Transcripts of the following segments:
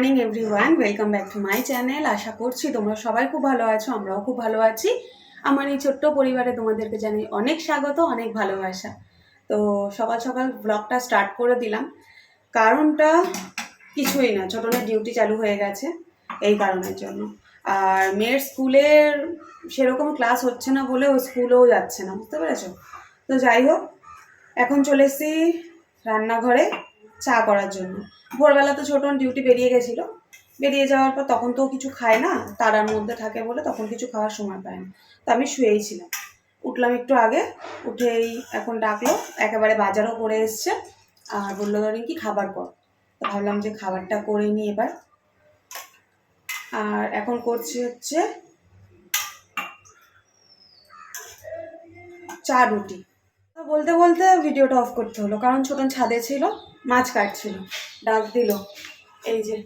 Morning everyone welcome back to my channel আশা করছি তোমরা সবাই খুব ভালো আছো, আমরাও খুব ভালো আছি। আমার এই ছোট্ট পরিবারে তোমাদেরকে জানাই অনেক স্বাগত, অনেক ভালোবাসা। তো সকাল সকাল ব্লগটা স্টার্ট করে দিলাম। কারণটা কিছুই না ছোটনের ডিউটি চালু হয়ে গেছে এই কারণের জন্য। আর মেয়ের স্কুলের সেরকম ক্লাস হচ্ছে না বলে ও স্কুলেও যাচ্ছে না, বুঝতে পেরেছ? তো যাই হোক, এখন চলে এসেছি রান্নাঘরে। চা করার জন্য। ভোরবেলা তো ছোটন ডিউটি বেরিয়ে গেছিল। বেরিয়ে যাওয়ার পর তখন তো কিছু খায় না, তারার মধ্যে থাকে বলে তখন কিছু খাওয়ার সময় পায় না। তো আমি শুয়েই ছিলাম। উঠলাম একটু আগে, উঠেই এখন ডাকলো, একেবারে বাজারও করে এসছে। আর বলল ধরেন কি খাবার কর? ভাবলাম যে খাবারটা করে নিই এবার। আর এখন করছি হচ্ছে চা রুটি। বলতে বলতে ভিডিওটা অফ করতে হলো, কারণ ছোটন ছাদে ছিল, মাছ কাটছিল, ডাক দিল। এই যে,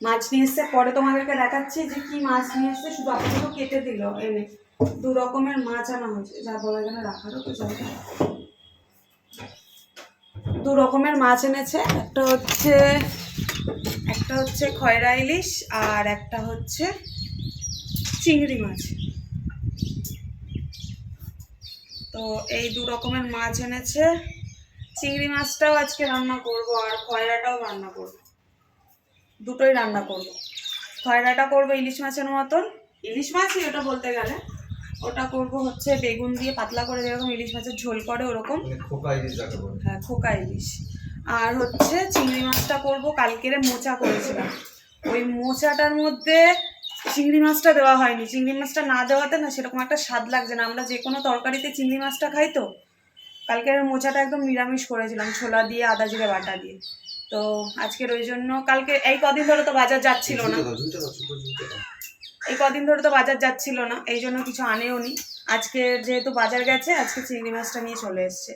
মাছ নিয়ে এসছে, পরে তোমাদেরকে দেখাচ্ছি যে কি মাছ নিয়ে এসছে, শুধু আপাতত কেটে দিল, এনে। দু রকমের মাছ আনা হয়েছে, যা বলা এখানে রাখারও তো জায়গা দু রকমের মাছ এনেছে, একটা হচ্ছে একটা হচ্ছে খয়রা ইলিশ, আর একটা হচ্ছে চিংড়ি মাছ। তো এই দু রকমের মাছ এনেছে। চিংড়ি মাছটাও আজকে রান্না করব আর খয়রাটাও রান্না করব। দুটোই রান্না করব। খয়রাটা করব ইলিশ মাছের মতন। ইলিশ মাছই ওটা বলতে গেলে। ওটা করব হচ্ছে বেগুন দিয়ে পাতলা করে যেরকম ইলিশ মাছের ঝোল করে ওরকম। মানে খোকা ইলিশ হ্যাঁ খোকা ইলিশ। আর হচ্ছে চিংড়ি মাছটা করব কালকেরে মোচা করেছিলাম। ওই মোচাটার মধ্যে চিংড়ি মাছটা দেওয়া হয়নি। চিংড়ি মাছটা না দেওয়াতে না সেরকম একটা স্বাদ লাগছে না। আমরা যে কোনো তরকারিতে চিংড়ি মাছটা খাই তো কালকের মোচাটা একদম নিরামিষ করেছিলাম ছোলা দিয়ে আদা জিরে বাটা দিয়ে। তো আজকের ওই জন্য কালকে এই কদিন ধরে তো বাজার যাচ্ছিল না। এই কদিন ধরে তো বাজার যাচ্ছিল না এই জন্য কিছু আনেও নি। আজকে যেহেতু বাজার গেছে আজকে চিংড়ি মাছটা নিয়ে চলে এসছে।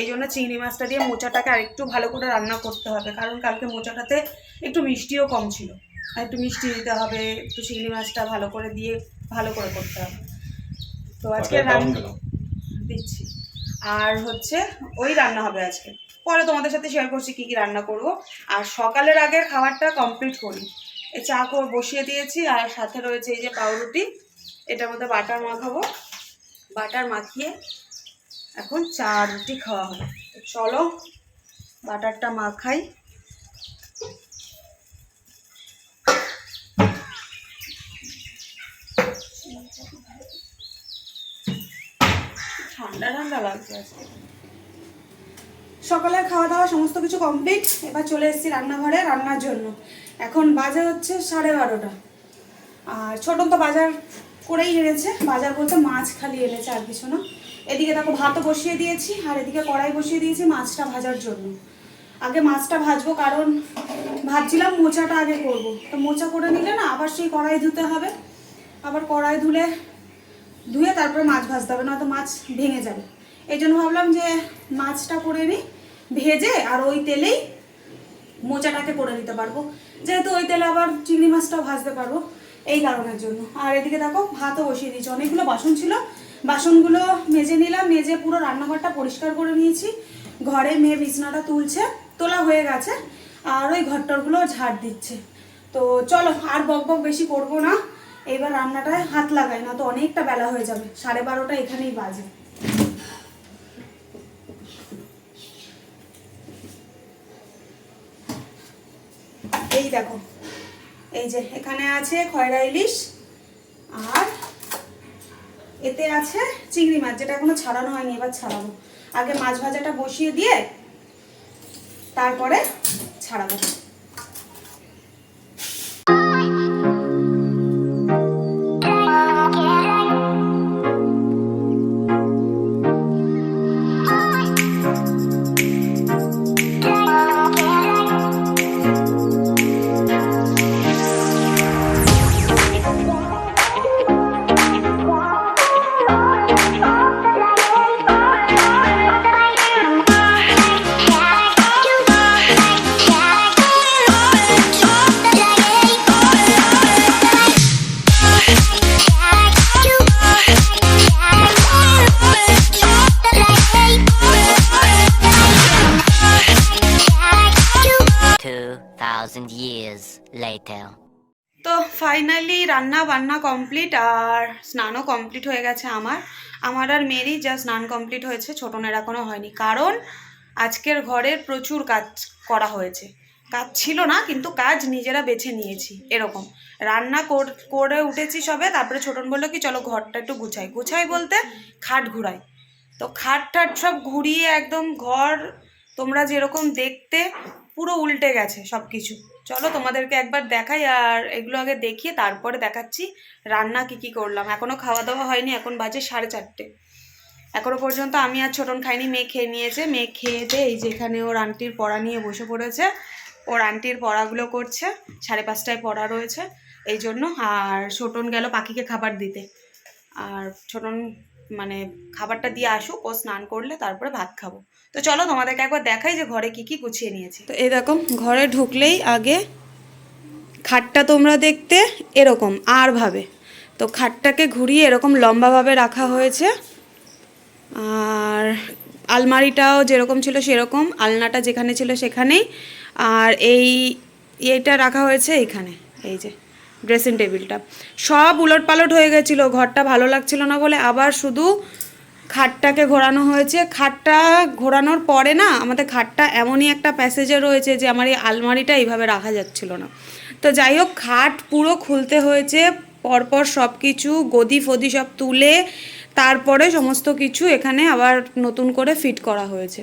এই জন্য চিংড়ি মাছটা দিয়ে মোচাটাকে আরেকটু ভালো করে রান্না করতে হবে কারণ কালকে মোচাটাতে একটু মিষ্টিও কম ছিল। একটু মিষ্টি দিতে হবে একটু চিংড়ি মাছটা ভালো করে দিয়ে ভালো করে করতে হবে। তো আজকে রান্না দিচ্ছি। আর হচ্ছে ওই রান্না হবে আজকে। পরে তোমাদের সাথে শেয়ার করছি কি কি রান্না করব। আর সকালের আগের খাবারটা কমপ্লিট করি। এই চা করে বসিয়ে দিয়েছি আর সাথে রয়েছে এই যে পাউরুটি। এটার মধ্যে বাটার মাখাবো। বাটার মাখিয়ে এখন চা রুটি খাওয়া হবে। তো চলো বাটারটা মাখাই। ঠান্ডা ঠান্ডা লাগছে আজকে। সকালের খাওয়া দাওয়া সমস্ত কিছু কমপ্লিট এবার চলে এসেছি রান্নাঘরে রান্নার জন্য। এখন বাজে হচ্ছে সাড়ে বারোটা। আর ছোটন তো বাজার করেই এনেছে, বাজার বলতে মাছ খালি এনেছে আর কিছু না। এদিকে দেখো ভাতও বসিয়ে দিয়েছি, আর এদিকে কড়াই বসিয়ে দিয়েছি মাছটা ভাজার জন্য। আগে মাছটা ভাজবো, কারণ ভাবছিলাম মোচাটা আগে করব। তো মোচা করে নিলে না আবার সেই কড়াই ধুতে হবে। আবার কড়াই ধুলে ধুয়ে তারপরে মাছ ভাজতে হবে, নয়তো মাছ ভেঙে যাবে। এই জন্য ভাবলাম যে মাছটা করে নিই ভেজে আর ওই তেলেই মোচাটাকে করে নিতে পারব। যেহেতু ওই তেলে আবার চিংড়ি মাছটাও ভাজতে পারব, এই কারণের জন্য। আর এদিকে দেখো, ভাতও বসিয়ে দিয়েছি। অনেকগুলো বাসন ছিল, বাসনগুলো মেজে নিলাম, মেজে পুরো রান্নাঘরটা পরিষ্কার করে নিয়েছি। ঘরে মেয়ে বিছনাটা তুলছে, তোলা হয়ে গেছে, আর ওই ঘরটরগুলো ঝাড় দিচ্ছে। তো চলো, আর বক বক বেশি করব না। এবার রান্নাটায় হাত লাগাই না তো অনেকটা বেলা হয়ে যাবে। সাড়ে বারোটা এখানেই বাজে। এই দেখো, এই যে এখানে আছে খয়রা ইলিশ আর এতে আছে চিংড়ি মাছ, যেটা এখনও ছাড়ানো হয়নি, এবার ছাড়াবো। আগে মাছ ভাজাটা বসিয়ে দিয়ে তারপরে ছাড়াবো। Later. তো ফাইনালি রান্না বান্না কমপ্লিট আর স্নানও কমপ্লিট হয়ে গেছে আমার। আমার আর মেয়েরই যা স্নান কমপ্লিট হয়েছে, ছোটনের এখনও হয়নি। কারণ আজকের ঘরের প্রচুর কাজ করা হয়েছে। কাজ ছিল না, কিন্তু কাজ নিজেরা বেছে নিয়েছি, এরকম। রান্না কর- উঠেছি সবে, তারপরে ছোটন বলল কি, চলো ঘরটা একটু গুছাই। গুছাই বলতে খাট ঘুরাই। তো খাট টাট সব ঘুরিয়ে একদম ঘর তোমরা যেরকম দেখতে পুরো উল্টে গেছে সব কিছু চলো তোমাদেরকে একবার দেখাই আর এগুলো আগে দেখিয়ে তারপরে দেখাচ্ছি রান্না কি কি করলাম। এখনও খাওয়া দাওয়া হয়নি, এখন বাজে সাড়ে চারটে। এখনও পর্যন্ত আমি আর ছোটন খাইনি, মেয়ে খেয়ে নিয়েছে। মেয়ে খেয়ে দিয়ে এই যেখানে ওর আন্টির পড়া নিয়ে বসে পড়েছে। ওর আন্টির পড়াগুলো করছে, সাড়ে পাঁচটায় পড়া রয়েছে। এই জন্য আর ছোটন গেল পাখিকে খাবার দিতে। আর ছোটন মানে খাবারটা দিয়ে আসুক, ও স্নান করলে তারপরে ভাত খাব। তো চলো তোমাদেরকে একবার দেখাই যে ঘরে কি কি গুছিয়ে নিয়েছি। তো এই দেখো, ঘরে ঢুকলেই আগে খাটটা তোমরা দেখতে এরকম, আর ভাবে। তো খাটটাকে ঘুরিয়ে এরকম লম্বাভাবে রাখা হয়েছে। আর আলমারিটাও যেরকম ছিল সেরকম, আলনাটা যেখানে ছিল সেখানেই। আর এই এটা রাখা হয়েছে এইখানে এই যে। ড্রেসিং টেবিলটা সব উলট পালট হয়ে গেছিল, ঘরটা ভালো লাগছিল না বলে আবার শুধু খাটটাকে ঘোরানো হয়েছে। খাটটা ঘোরানোর পরে না, আমাদের খাটটা এমনই একটা প্যাসেজে রয়েছে যে আমার এই আলমারিটা এইভাবে রাখা যাচ্ছিল না। তো যাই হোক, খাট পুরো খুলতে হয়েছে, পরপর সব কিছু গদি ফদি সব তুলে, তারপরে সমস্ত কিছু এখানে আবার নতুন করে ফিট করা হয়েছে।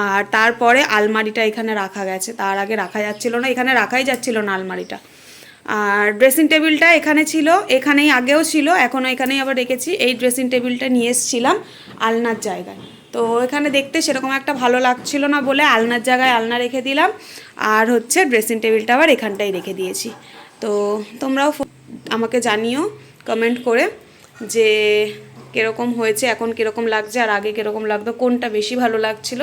আর তারপরে আলমারিটা এখানে রাখা গেছে। তার আগে রাখা যাচ্ছিল না, এখানে রাখাই যাচ্ছিল না আলমারিটা। আর ড্রেসিং টেবিলটা এখানে ছিল, এখানেই আগেও ছিল, এখনও এখানেই আবার রেখেছি। এই ড্রেসিং টেবিলটা নিয়ে এসেছিলাম আলনার জায়গায়। তো এখানে দেখতে সেরকম একটা ভালো লাগছিল না বলে আলনার জায়গায় আলনা রেখে দিলাম। আর হচ্ছে ড্রেসিং টেবিলটা আবার এখানটাই রেখে দিয়েছি। তো তোমরাও আমাকে জানিও কমেন্ট করে যে কীরকম হয়েছে, এখন কীরকম লাগছে, আর আগে কীরকম লাগতো, কোনটা বেশি ভালো লাগছিল,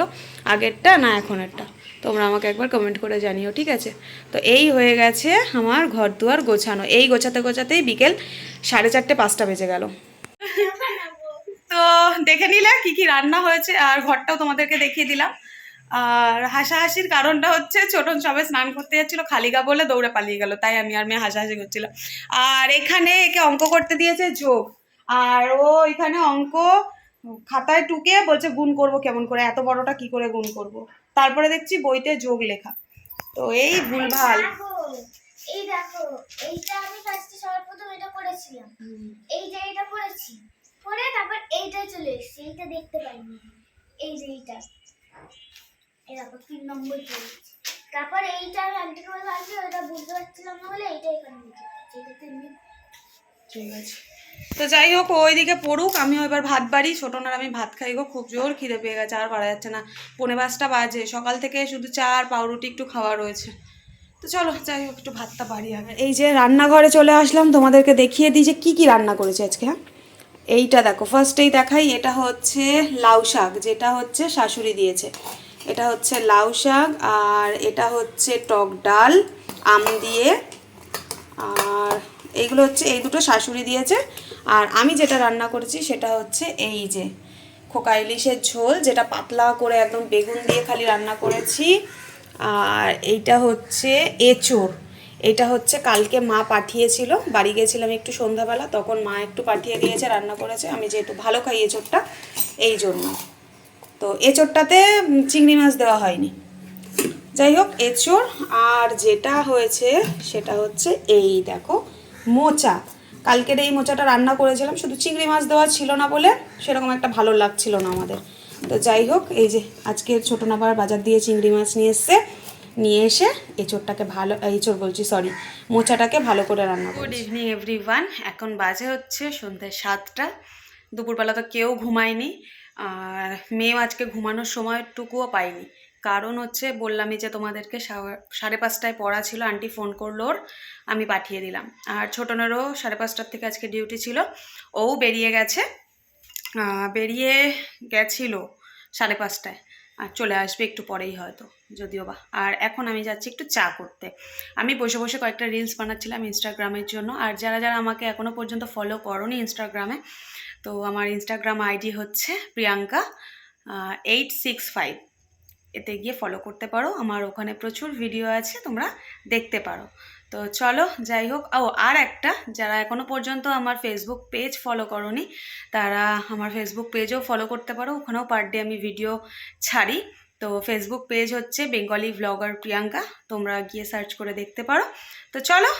আগেরটা না এখনেরটা? তোমরা আমাকে একবার কমেন্ট করে জানিও, ঠিক আছে? তো এই হয়ে গেছে আমার ঘর দুয়ার গোছানো। এই গোছাতে গোছাতেই বিকেল সাড়ে চারটে পাঁচটা বেজে গেল। তো দেখে নিলে কি কি রান্না হয়েছে, আর ঘরটাও তোমাদেরকে দেখিয়ে দিলাম। আর হাসাহাসির কারণটা হচ্ছে, ছোটন সবে স্নান করতে যাচ্ছিল খালি গা বলে দৌড়ে পালিয়ে গেল, তাই আমি আর মেয়ে হাসাহাসি করছিলাম। আর এখানে একে অঙ্ক করতে দিয়েছে যোগ। আর ও এখানে অঙ্ক খাতায় টুকে বলছে, গুণ করব কেমন করে? এত বড়টা কি করে গুণ করব? তারপরে দেখছি বইতে যোগ লেখা। তো এই ভুলভাল। এই দেখো এইটা আমি ফার্স্টে সবার প্রথম এটা করেছিলাম। এই যে এটা করেছি পরে তারপর এইটা চলে এসেছে এইটা দেখতে পাইনি। এই যে এইটা। এই দেখো তিন নম্বর তারপর এইটা আমি আন্টিকে বলে আন্টি ওটা বুঝতে পারছিলাম না বলে এইটা এখানে ঠিক আছে। তো যাই হোক ওইদিকে পড়ুক, আমিও এবার ভাত বাড়ি। ছোটন আর আমি ভাত খাই গো, খুব জোর খিদে পেয়ে গেছে, আর পারা যাচ্ছে না। পনেরো পাঁচটা বাজে, সকাল থেকে শুধু চা আর পাউরুটি একটু খাওয়া রয়েছে। তো চলো, যাই হোক, একটু ভাতটা বাড়ি আগে। এই যে রান্নাঘরে চলে আসলাম, তোমাদেরকে দেখিয়ে দিই যে কী কী রান্না করেছে আজকে হ্যাঁ? এইটা দেখো ফার্স্টেই দেখাই, এটা হচ্ছে লাউ শাক, যেটা হচ্ছে শাশুড়ি দিয়েছে। এটা হচ্ছে লাউ শাক, আর এটা হচ্ছে টক ডাল, আম দিয়ে, আর এইগুলো হচ্ছে এই দুটো শাশুড়ি দিয়েছে। আর আমি যেটা রান্না করেছি সেটা হচ্ছে এই যে খোকা ইলিশের ঝোল যেটা পাতলা করে একদম বেগুন দিয়ে খালি রান্না করেছি। আর এইটা হচ্ছে এঁচোড়। এটা হচ্ছে কালকে মা পাঠিয়েছিল বাড়ি গেছিলাম একটু সন্ধ্যাবেলা তখন মা একটু পাঠিয়ে দিয়েছে রান্না করেছে। আমি যেহেতু ভালো খাই এঁচোড়টা এই জন্য। তো এঁচোড়টাতে উম, চিংড়ি মাছ দেওয়া হয়নি। যাই হোক এঁচোড় আর যেটা হয়েছে সেটা হচ্ছে এই দেখো। মোচা। কালকের এই মোচাটা রান্না করেছিলাম শুধু চিংড়ি মাছ দেওয়া ছিল না বলে সেরকম একটা ভালো লাগছিল না আমাদের। তো যাই হোক এই যে আজকে ছোটো নাবার বাজার দিয়ে চিংড়ি মাছ নিয়ে এসছে নিয়ে এসে এঁচোড়টাকে ভালো এঁচোড় বলছি সরি মোচাটাকে ভালো করে রান্না গুড ইভিনিং এভরিওয়ান এখন বাজে হচ্ছে সন্ধ্যে সাতটা। দুপুরবেলা তো কেউ ঘুমায়নি আর মেয়েও আজকে ঘুমানোর সময়টুকুও পাইনি কারণ হচ্ছে বললামই যে তোমাদেরকে সাড়ে পাঁচটায় পড়া ছিল, আন্টি ফোন করল ওর, আমি পাঠিয়ে দিলাম। আর ছোটনেরও সাড়ে পাঁচটার থেকে আজকে ডিউটি ছিল, ও বেরিয়ে গেছে বেরিয়ে গেছিল সাড়ে পাঁচটায়, আর চলে আসবে একটু পরেই হয়তো, যদিও বা। আর এখন আমি যাচ্ছি একটু চা করতে। আমি বসে বসে কয়েকটা রিলস বানাচ্ছিলাম ইনস্টাগ্রামের জন্য, আর যারা যারা আমাকে এখনও পর্যন্ত ফলো করনি ইনস্টাগ্রামে তো আমার ইনস্টাগ্রাম আইডি হচ্ছে প্রিয়াঙ্কা এইট সিক্স ফাইভ এতে গিয়ে ফলো করতে পারো। আমার ওখানে প্রচুর ভিডিও আছে, তোমরা দেখতে পারো। তো চলো, যাই হোক। ও, আর একটা, যারা এখনও পর্যন্ত আমার ফেসবুক পেজ ফলো করনি, তারা আমার ফেসবুক পেজও ফলো করতে পারো। ওখানেও পার ডে আমি ভিডিও ছাড়ি। তো ফেসবুক পেজ হচ্ছে বেঙ্গলি ভ্লগার প্রিয়াঙ্কা তোমরা গিয়ে সার্চ করে দেখতে পারো। তো চলো,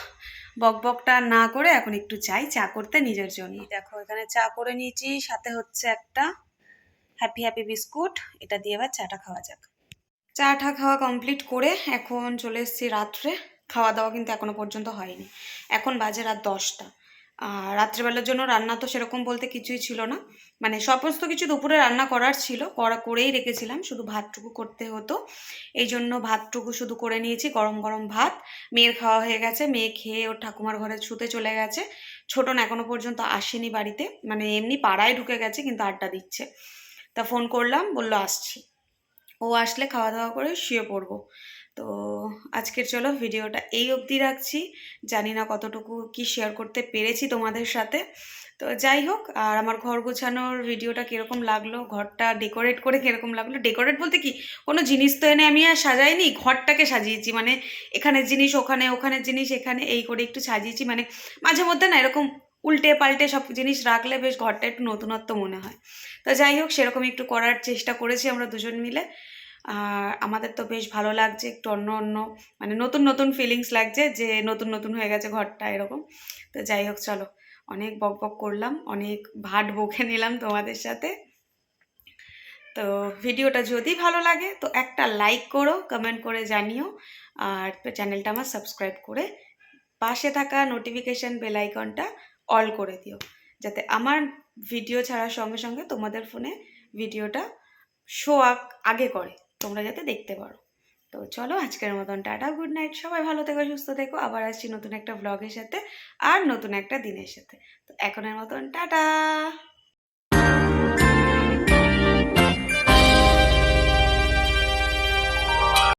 বক বকটা না করে এখন একটু চাই চা করতে নিজের জন্য। দেখো, এখানে চা করে নিয়েছি, সাথে হচ্ছে একটা হ্যাপি হ্যাপি বিস্কুট এটা দিয়ে এবার চাটা খাওয়া যাক। চাটা খাওয়া কমপ্লিট করে এখন চলে এসেছি রাত্রে। খাওয়া দাওয়া কিন্তু এখনও পর্যন্ত হয়নি। এখন বাজে রাত দশটা। আর রাত্রেবেলার জন্য রান্না তো সেরকম বলতে কিছুই ছিল না। মানে সমস্ত কিছু দুপুরে রান্না করার ছিল। করা করেই রেখেছিলাম। শুধু ভাতটুকু করতে হতো। এই জন্য ভাতটুকু শুধু করে নিয়েছি। গরম গরম ভাত। মেয়ের খাওয়া হয়ে গেছে। মেয়ে খেয়ে ওর ঠাকুমার ঘরে শুতে চলে গেছে। ছোটন এখনও পর্যন্ত আসেনি বাড়িতে। মানে এমনি পাড়ায় ঢুকে গেছে, কিন্তু আড্ডা দিচ্ছে। তা ফোন করলাম, বলল, আসছি। ও আসলে খাওয়া দাওয়া করে শুয়ে পড়ব। তো আজকের চলো ভিডিওটা এই অবধি রাখছি। জানি না কতটুকু কি শেয়ার করতে পেরেছি তোমাদের সাথে। তো যাই হোক, আর আমার ঘর গোছানোর ভিডিওটা কীরকম লাগল, ঘরটা ডেকোরেট করে কীরকম লাগল? ডেকোরেট বলতে কি, কোনো জিনিস তো এনে আমি আর সাজাইনি, ঘরটাকে সাজিয়েছি। মানে এখানের জিনিস ওখানে, ওখানের জিনিস এখানে, এই করে একটু সাজিয়েছি। মানে মাঝে মধ্যে না এরকম উল্টে পাল্টে সব জিনিস রাখলে বেশ ঘরটা একটু নতুনত্ব মনে হয়। তো যাই হোক সেরকম একটু করার চেষ্টা করেছি আমরা দুজন মিলে। আর আমাদের তো বেশ ভালো লাগছে, একটু অন্য অন্য মানে নতুন নতুন ফিলিংস লাগছে যে নতুন নতুন হয়ে গেছে ঘরটা এরকম। তো যাই হোক, চলো, অনেক বক বক করলাম, অনেক ভাট বকে নিলাম তোমাদের সাথে। তো ভিডিওটা যদি ভালো লাগে, তো একটা লাইক করো কমেন্ট করে জানিও, আর চ্যানেলটা আমার সাবস্ক্রাইব করে পাশে থাকা নোটিফিকেশান বেল আইকনটা অল করে দিও, যাতে আমার ভিডিও ছাড়ার সঙ্গে সঙ্গে তোমাদের ফোনে ভিডিওটা শো আগে করে। তোমরা যাতে দেখতে পারো। তো চলো আজকের মতন টাটা, গুড নাইট। সবাই ভালো থেকো, সুস্থ থেকো। আবার আসছি নতুন একটা ব্লগের সাথে আর নতুন একটা দিনের সাথে। তো এখনের মতন টাটা!